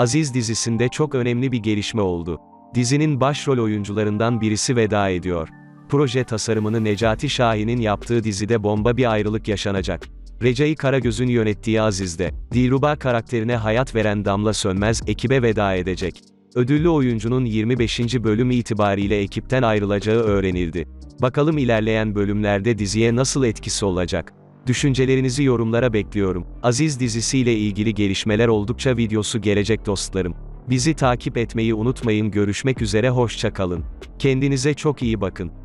Aziz dizisinde çok önemli bir gelişme oldu. Dizinin başrol oyuncularından birisi veda ediyor. Proje tasarımını Necati Şahin'in yaptığı dizide bomba bir ayrılık yaşanacak. Recai Karagöz'ün yönettiği Aziz'de, Dilruba karakterine hayat veren Damla Sönmez, ekibe veda edecek. Ödüllü oyuncunun 25. bölüm itibariyle ekipten ayrılacağı öğrenildi. Bakalım ilerleyen bölümlerde diziye nasıl etkisi olacak? Düşüncelerinizi yorumlara bekliyorum. Aziz dizisiyle ilgili gelişmeler oldukça videosu gelecek dostlarım. Bizi takip etmeyi unutmayın görüşmek üzere hoşça kalın. Kendinize çok iyi bakın.